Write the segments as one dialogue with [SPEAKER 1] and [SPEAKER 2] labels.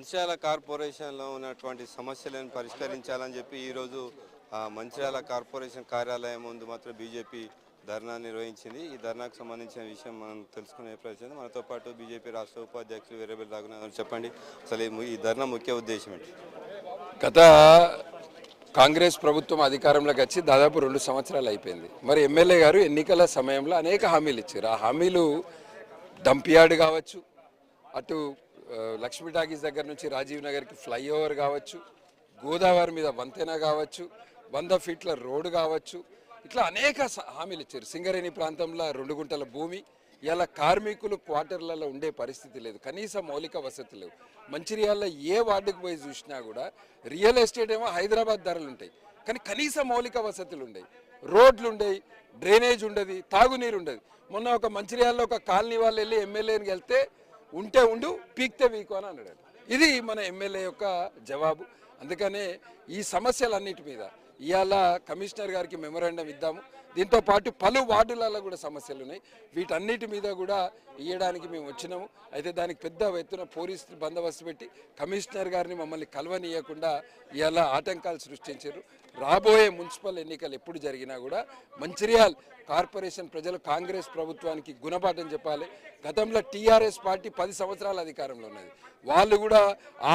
[SPEAKER 1] మంచిర్యాల కార్పొరేషన్లో ఉన్నటువంటి సమస్యలను పరిష్కరించాలని చెప్పి ఈరోజు మంచిర్యాల కార్పొరేషన్ కార్యాలయం ముందు మాత్రం బీజేపీ ధర్నా నిర్వహించింది. ఈ ధర్నాకు సంబంధించిన విషయం మనం తెలుసుకునే ప్రయత్నం. మనతో పాటు బీజేపీ రాష్ట్ర ఉపాధ్యక్షులు వీరబెల్లి రాఘునాథ్ చెప్పండి. అసలు ఈ ధర్నా ముఖ్య ఉద్దేశం ఏంటి?
[SPEAKER 2] గత కాంగ్రెస్ ప్రభుత్వం అధికారంలోకి వచ్చి దాదాపు రెండు సంవత్సరాలు అయిపోయింది. మరి ఎమ్మెల్యే గారు ఎన్నికల సమయంలో అనేక హామీలు ఇచ్చారు. ఆ హామీలు డంపియార్డ్ కావచ్చు అటు లక్ష్మీ టాకీస్ దగ్గర నుంచి రాజీవ్ నగర్కి ఫ్లైఓవర్ కావచ్చు గోదావరి మీద వంతెన కావచ్చు వంద ఫీట్ల రోడ్డు కావచ్చు ఇట్లా అనేక స- హామీలు ఇచ్చారు. సింగరేణి ప్రాంతంలో రెండు గుంటల భూమి ఇలా కార్మికులు క్వార్టర్లలో ఉండే పరిస్థితి లేదు కనీస మౌలిక వసతి లేవు. మంచిర్యాలలో ఏ వార్డుకు పోయి చూసినా కూడా రియల్ ఎస్టేట్ ఏమో హైదరాబాద్ ధరలు ఉంటాయి కానీ కనీస మౌలిక వసతులు ఉండేవి రోడ్లు ఉండేవి డ్రైనేజ్ ఉండదు తాగునీరు ఉండదు. మొన్న ఒక మంచిర్యాలలో ఒక కాలనీ వాళ్ళు వెళ్ళి ఎమ్మెల్యేని వెళ్తే ఉంటే ఉండు పీక్తే వీకు అని అన్నాడు. ఇది మన ఎమ్మెల్యే యొక్క జవాబు. అందుకనే ఈ సమస్యలన్నిటి మీద ఇవాళ కమిషనర్ గారికి మెమరాండం ఇద్దాము. దీంతో పాటు పలు వార్డులలో కూడా సమస్యలు ఉన్నాయి. వీటన్నిటి మీద కూడా ఇవ్వడానికి మేము వచ్చినాము. అయితే దానికి పెద్ద ఎత్తున పోలీస్ బందోబస్తు పెట్టి కమిషనర్ గారిని మమ్మల్ని కలవనీయకుండా ఇలా ఆటంకాలు సృష్టించారు. రాబోయే మున్సిపల్ ఎన్నికలు ఎప్పుడు జరిగినా కూడా మంచిర్యాల్ కార్పొరేషన్ ప్రజలు కాంగ్రెస్ ప్రభుత్వానికి గుణపాఠం చెప్పాలి. గతంలో టీఆర్ఎస్ పార్టీ పది సంవత్సరాల అధికారంలో ఉన్నది. వాళ్ళు కూడా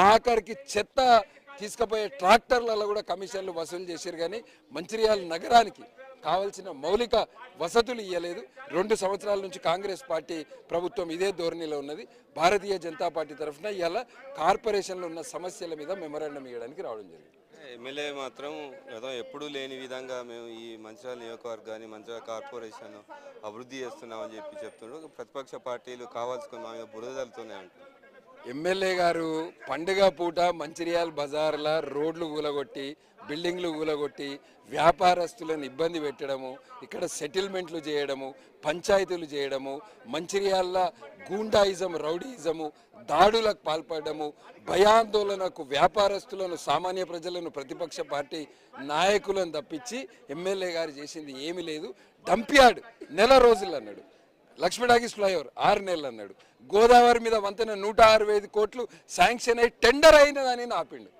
[SPEAKER 2] ఆఖరికి చెత్త తీసుకుపోయే ట్రాక్టర్లలో కూడా కమిషన్లు వసూలు చేశారు కానీ మంచిర్యాల నగరానికి కావలసిన మౌలిక వసతులు ఇవ్వలేదు రెండు సంవత్సరాల నుంచి కాంగ్రెస్ పార్టీ ప్రభుత్వం ఇదే ధోరణిలో ఉన్నది. భారతీయ జనతా పార్టీ తరఫున ఇవాళ కార్పొరేషన్లో ఉన్న సమస్యల మీద మెమరాండం ఇవ్వడానికి రావడం జరిగింది.
[SPEAKER 1] ఎమ్మెల్యే మాత్రం గతం ఎప్పుడూ లేని విధంగా మేము ఈ మంచిర్యాల నియోజకవర్గాన్ని మంచిర్యాల కార్పొరేషన్ అభివృద్ధి చేస్తున్నామని చెప్పి చెప్తున్నాడు ప్రతిపక్ష పార్టీలు కావాల్సుకుని మా మీద బురద తల్లుతున్నాయి
[SPEAKER 2] ఎమ్మెల్యే గారు పండుగ పూట మంచిర్యాల బజార్ల రోడ్లు కూలగొట్టి బిల్డింగ్లు కూలగొట్టి వ్యాపారస్తులను ఇబ్బంది పెట్టడము ఇక్కడ సెటిల్మెంట్లు చేయడము పంచాయతీలు చేయడము మంచిర్యాల గూండాయిజం రౌడీయిజము దాడులకు పాల్పడము భయాందోళనకు వ్యాపారస్తులను సామాన్య ప్రజలను ప్రతిపక్ష పార్టీ నాయకులను తప్పించి ఎమ్మెల్యే గారు చేసింది ఏమీ లేదు. డంపియాడ్ నెల రోజులు అన్నాడు. లక్ష్మీడాగిస్ ఫ్లైఓవర్ ఆరు నెలలు అన్నాడు. గోదావరి మీద వంతెన నూట అరవై ఐదు కోట్లు శాంక్షన్ అయి టెండర్ అయినదని ఆపిండు.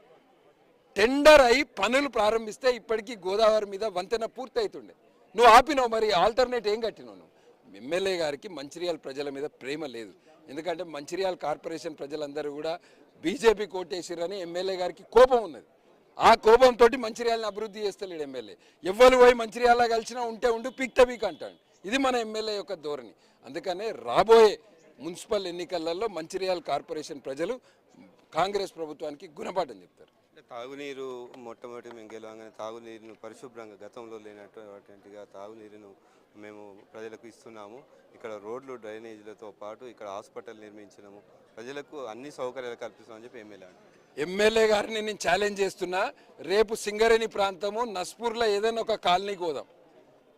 [SPEAKER 2] టెండర్ అయి పనులు ప్రారంభిస్తే ఇప్పటికీ గోదావరి మీద వంతెన పూర్తి అవుతుండే నువ్వు ఆపినావు మరి ఆల్టర్నేట్ ఏం కట్టినావు నువ్వు? ఎమ్మెల్యే గారికి మంచిర్యాల ప్రజల మీద ప్రేమ లేదు. ఎందుకంటే మంచిర్యాల కార్పొరేషన్ ప్రజలందరూ కూడా బీజేపీ కోటేసిరని ఎమ్మెల్యే గారికి కోపం ఉన్నది. ఆ కోపంతో మంచిర్యాలని అభివృద్ధి చేస్తలేడు ఎమ్మెల్యే. ఎవ్వరు పోయి మంచిర్యాల కలిసినా ఉంటే ఉండు పిక్త పీక్ అంటాడు. ఇది మన ఎమ్మెల్యే యొక్క ధోరణి. అందుకనే రాబోయే మున్సిపల్ ఎన్నికలలో మంచిర్యాల కార్పొరేషన్ ప్రజలు కాంగ్రెస్ ప్రభుత్వానికి గుణపాఠం చెప్తారు.
[SPEAKER 1] తాగునీరు మొట్టమొదటి మేము గెలవగానే తాగునీరును పరిశుభ్రంగా గతంలో లేనటువంటిగా తాగునీరును మేము ప్రజలకు ఇస్తున్నాము. ఇక్కడ రోడ్లు డ్రైనేజీలతో పాటు ఇక్కడ హాస్పిటల్ నిర్మించినాము. ప్రజలకు అన్ని సౌకర్యాలు కల్పిస్తామని చెప్పి ఎమ్మెల్యే
[SPEAKER 2] ఎమ్మెల్యే గారిని నేను ఛాలెంజ్ చేస్తున్నా. రేపు సింగరేణి ప్రాంతము నస్పూర్లో ఏదైనా ఒక కాలనీకి పోదాం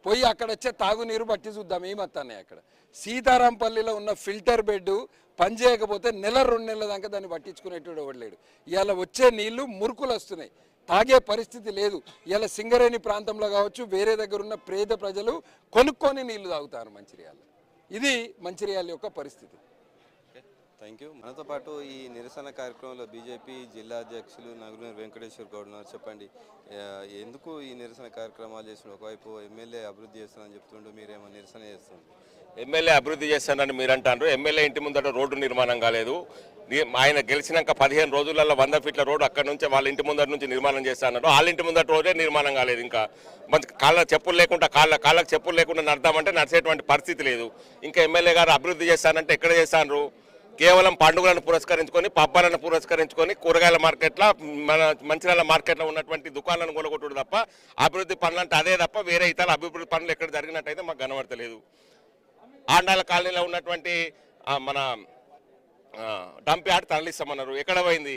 [SPEAKER 2] పోయి అక్కడ వచ్చే తాగునీరు పట్టి చూద్దాం ఏమత్తాయి అక్కడ. సీతారాంపల్లిలో ఉన్న ఫిల్టర్ బెడ్ పనిచేయకపోతే నెల రెండు నెలల దాకా దాన్ని పట్టించుకునేటోడు ఎవడలేడు ఇవాళ వచ్చే నీళ్ళు మురుకులు వస్తున్నాయి. తాగే పరిస్థితి లేదు. ఇలా సింగరేణి ప్రాంతంలో కావచ్చు వేరే దగ్గర ఉన్న పేద ప్రజలు కొనుక్కొని నీళ్ళు తాగుతారు మంచిర్యాల. ఇది మంచిర్యాల యొక్క పరిస్థితి.
[SPEAKER 1] Thank you. మనతో పాటు ఈ నిరసన కార్యక్రమంలో బీజేపీ జిల్లా అధ్యక్షులు నగునూరు వెంకటేశ్వర్ గౌడ్ ఉన్నారు. చెప్పండి ఎందుకు ఈ నిరసన కార్యక్రమాలు చేస్తున్నారు? ఒకవైపు ఎమ్మెల్యే అభివృద్ధి చేస్తున్నారని చెప్తుండ్రు మీరేమో నిరసన చేస్తున్నారు
[SPEAKER 3] ఎమ్మెల్యే అభివృద్ధి చేస్తానని మీరు అంటారు ఎమ్మెల్యే ఇంటి ముందట రోడ్డు నిర్మాణం కాలేదు. ఆయన గెలిచినాక పదిహేను రోజులలో వంద ఫీట్ల రోడ్డు అక్కడ నుంచి వాళ్ళ ఇంటి ముందర నుంచి నిర్మాణం చేస్తానన్నారు. వాళ్ళ ఇంటి ముందట రోజే నిర్మాణం కాలేదు ఇంకా. మంచి కాళ్ళ చెప్పులు లేకుండా కాళ్ళ కాళ్ళకు చెప్పులు లేకుండా నడదామంటే నడిచేటువంటి పరిస్థితి లేదు. ఇంకా ఎమ్మెల్యే గారు అభివృద్ధి చేస్తానంటే ఎక్కడ చేస్తాను కేవలం పండుగలను పురస్కరించుకొని పబ్బాలను పురస్కరించుకొని కూరగాయల మార్కెట్లో మన మంచిర్యాల మార్కెట్లో ఉన్నటువంటి దుకాణాలను కొనగొట్టుడు తప్ప అభివృద్ధి పనులు అంటే అదే తప్ప వేరే ఇతర అభివృద్ధి పనులు ఎక్కడ జరిగినట్టయితే మాకు కనబడతలేదు. ఆండాల కాలనీలో ఉన్నటువంటి మన డంప్ యార్డ్ తరలిస్తామన్నారు. ఎక్కడ పోయింది?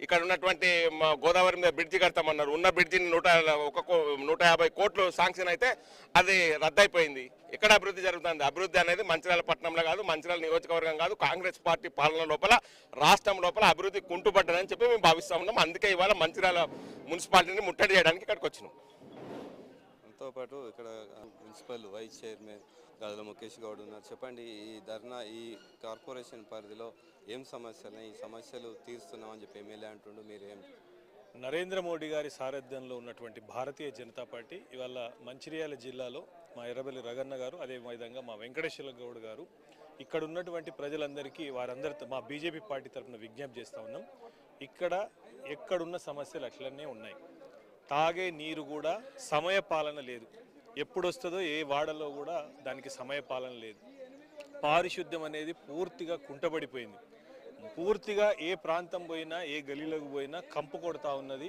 [SPEAKER 3] ఇక్కడ ఉన్నటువంటి మా గోదావరి మీద బ్రిడ్జి కడతామన్నారు. ఉన్న బ్రిడ్జిని నూట ఒక కో- నూట యాభై కోట్లు శాంక్షన్ అయితే అది రద్దయిపోయింది. ఎక్కడ అభివృద్ధి జరుగుతుంది? అభివృద్ధి అనేది మంచిర్యాల పట్టణంలో కాదు మంచిర్యాల నియోజకవర్గం కాదు కాంగ్రెస్ పార్టీ పాలన లోపల రాష్ట్రం లోపల అభివృద్ధి కుంటుపడ్డదని చెప్పి మేము భావిస్తా ఉన్నాం. అందుకే ఇవాళ మంచిర్యాల మున్సిపాలిటీని ముట్టడి చేయడానికి ఇక్కడికి వచ్చినాం.
[SPEAKER 1] మనతో పాటు ఇక్కడ principal vice chairman Gadala Mukesh Goud ఉన్నారు. చెప్పండి ఈ ధర్నా ఈ కార్పొరేషన్ పరిధిలో ఏం సమస్యలు? ఈ సమస్యలు తీరుస్తున్నామని చెప్పి ఎమ్మెల్యే అంటుండు మీరు? ఏం
[SPEAKER 4] నరేంద్ర మోడీ గారి సారథ్యంలో ఉన్నటువంటి భారతీయ జనతా పార్టీ ఇవాళ మంచిర్యాల జిల్లాలో మా ఎర్రబెల్లి రగన్న గారు అదే విధంగా మా వెంకటేశ్వర గౌడ్ గారు ఇక్కడ ఉన్నటువంటి ప్రజలందరికీ వారందరితో మా బీజేపీ పార్టీ తరఫున విజ్ఞప్తి చేస్తూ ఉన్నాం. ఇక్కడ ఎక్కడున్న సమస్యలు అట్లనే ఉన్నాయి. తాగే నీరు కూడా సమయ పాలన లేదు. ఎప్పుడు వస్తుందో ఏ వాడలో కూడా దానికి సమయ పాలన లేదు. పారిశుద్ధ్యం అనేది పూర్తిగా కుంటబడిపోయింది. పూర్తిగా ఏ ప్రాంతం పోయినా ఏ గలీలకు పోయినా కంపు కొడతా ఉన్నది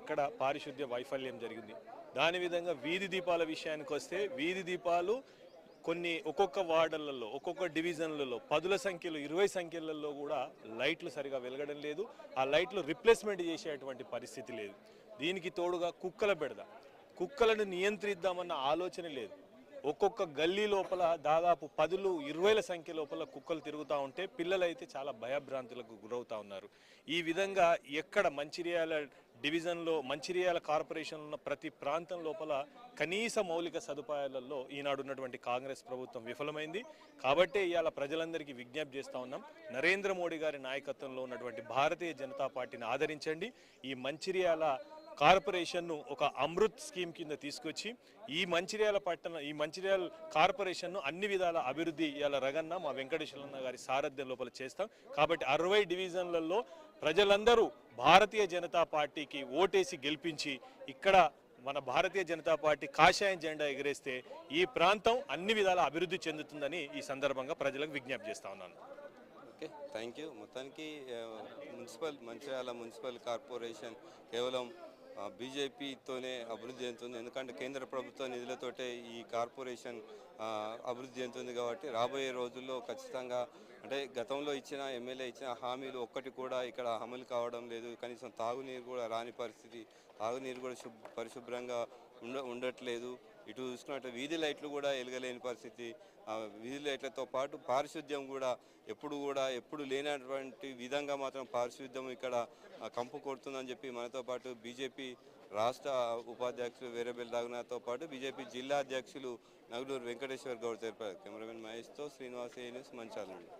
[SPEAKER 4] అక్కడ పారిశుద్ధ్య వైఫల్యం జరిగింది. దాని విధంగా వీధి దీపాల విషయానికి వస్తే వీధి దీపాలు కొన్ని ఒక్కొక్క వార్డులలో ఒక్కొక్క డివిజన్లలో పదుల సంఖ్యలో ఇరవై సంఖ్యలలో కూడా లైట్లు సరిగా వెలగడం లేదు. ఆ లైట్లు రిప్లేస్మెంట్ చేసేటువంటి పరిస్థితి లేదు. దీనికి తోడుగా కుక్కల బెడద. కుక్కలను నియంత్రిద్దామన్న ఆలోచన లేదు. ఒక్కొక్క గల్లీ లోపల దాదాపు పదులు ఇరవైల సంఖ్య లోపల కుక్కలు తిరుగుతూ ఉంటే పిల్లలైతే చాలా భయభ్రాంతులకు గురవుతా ఉన్నారు. ఈ విధంగా ఎక్కడ మంచిర్యాల డివిజన్లో మంచిర్యాల కార్పొరేషన్లో ఉన్న ప్రతి ప్రాంతం లోపల కనీస మౌలిక సదుపాయాలలో ఈనాడు ఉన్నటువంటి కాంగ్రెస్ ప్రభుత్వం విఫలమైంది. కాబట్టే ఇవాళ ప్రజలందరికీ విజ్ఞప్తి చేస్తా ఉన్నాం నరేంద్ర మోడీ గారి నాయకత్వంలో ఉన్నటువంటి భారతీయ జనతా పార్టీని ఆదరించండి. ఈ మంచిర్యాల కార్పొరేషన్ను ఒక అమృత్ స్కీమ్ కింద తీసుకొచ్చి ఈ మంచిర్యాల పట్టణ ఈ మంచిర్యాల కార్పొరేషన్ను అన్ని విధాల అభివృద్ధి ఇవాళ రగన్న మా వెంకటేశ్వరన్న గారి సారథ్యం లోపల చేస్తాం. కాబట్టి అరవై డివిజన్లలో ప్రజలందరూ భారతీయ జనతా పార్టీకి ఓటేసి గెలిపించి ఇక్కడ మన భారతీయ జనతా పార్టీ కాషాయం జెండా ఎగరేస్తే ఈ ప్రాంతం అన్ని విధాల అభివృద్ధి చెందుతుందని ఈ సందర్భంగా ప్రజలకు విజ్ఞప్తి చేస్తా ఉన్నాను.
[SPEAKER 1] ఓకే థ్యాంక్ యూ మొత్తానికి మున్సిపల్ మంచిర్యాల మున్సిపల్ కార్పొరేషన్ కేవలం బీజేపీతోనే అభివృద్ధి చెందుతుంది. ఎందుకంటే కేంద్ర ప్రభుత్వ నిధులతోటే ఈ కార్పొరేషన్ అభివృద్ధి చెందుతుంది కాబట్టి రాబోయే రోజుల్లో ఖచ్చితంగా అంటే గతంలో ఇచ్చిన ఎమ్మెల్యే ఇచ్చిన హామీలు ఒక్కటి కూడా ఇక్కడ అమలు కావడం లేదు. కనీసం తాగునీరు కూడా రాని పరిస్థితి తాగునీరు కూడా పరిశుభ్రంగా ఉండ ఉండట్లేదు. ఇటు చూసుకున్నట్టు వీధి లైట్లు కూడా వెలగలేని పరిస్థితి. ఆ వీధి లైట్లతో పాటు పారిశుద్ధ్యం కూడా ఎప్పుడు కూడా ఎప్పుడు లేనటువంటి విధంగా మాత్రం పారిశుద్ధ్యం ఇక్కడ కంపు కొడుతుందని చెప్పి మనతో పాటు బీజేపీ రాష్ట్ర ఉపాధ్యక్షులు వేరేబెల్ రఘునాథ్తో పాటు బీజేపీ జిల్లా అధ్యక్షులు నగులూరు వెంకటేశ్వర్ గౌడ్ తెలిపారు. కెమెరామెన్ మహేష్తో శ్రీనివాస్ ఏ న్యూస్ మంచాల నుండి.